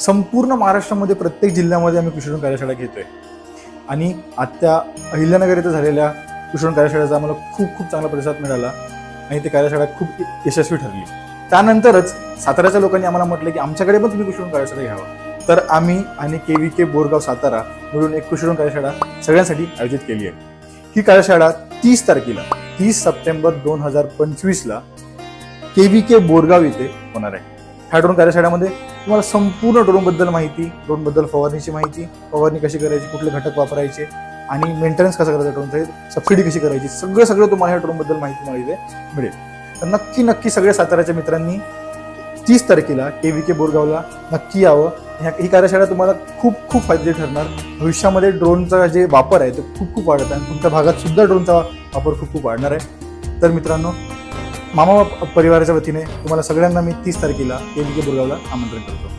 संपूर्ण महाराष्ट्रामध्ये प्रत्येक जिल्ह्यामध्ये आम्ही कृषी कार्यशाळा घेतोय. आणि आत्या अहिल्यानगर इथं झालेल्या कृषी कार्यशाळेचा आम्हाला खूप खूप चांगला प्रतिसाद मिळाला आणि ती कार्यशाळा खूप यशस्वी ठरली. त्यानंतरच साताऱ्याच्या लोकांनी आम्हाला म्हटलं की आमच्याकडे पण तुम्ही कृषी कार्यशाळा घ्यावा. तर आम्ही आणि K V K Borgaon Satara मिळून एक कृषी कार्यशाळा सगळ्यांसाठी आयोजित केली आहे. ही कार्यशाळा तीस तारखेला तीस सप्टेंबर दोन हजार पंचवीसला के व्ही के बोरगाव इथे होणार आहे. ह्या ड्रोन कार्यशाळेमध्ये तुम्हाला संपूर्ण ड्रोनबद्दल माहिती ड्रोनबद्दल फवारणीची माहिती फवारणी कशी करायची कुठले घटक वापरायचे आणि मेंटेनन्स कसं करायचं ड्रोनचा सबसिडी कशी करायची सगळं सगळं तुम्हाला ह्या ड्रोनबद्दल माहिती मिळते मिळेल. तर नक्की नक्की सगळ्या साताऱ्याच्या मित्रांनी तीस तारखेला के व्ही के बोरगावला नक्की यावं. ह्या ही कार्यशाळा तुम्हाला खूप खूप फायदेशीर ठरणार. भविष्यामध्ये ड्रोनचा जे वापर आहे तो खूप खूप वाढत आहे आणि तुमच्या भागात सुद्धा ड्रोनचा वापर खूप खूप वाढणार आहे. तर मित्रांनो मामा परिवाराच्या वतीने तुम्हाला सगळ्यांना मी तीस तारखेला के व्ही के आमंत्रण करतो.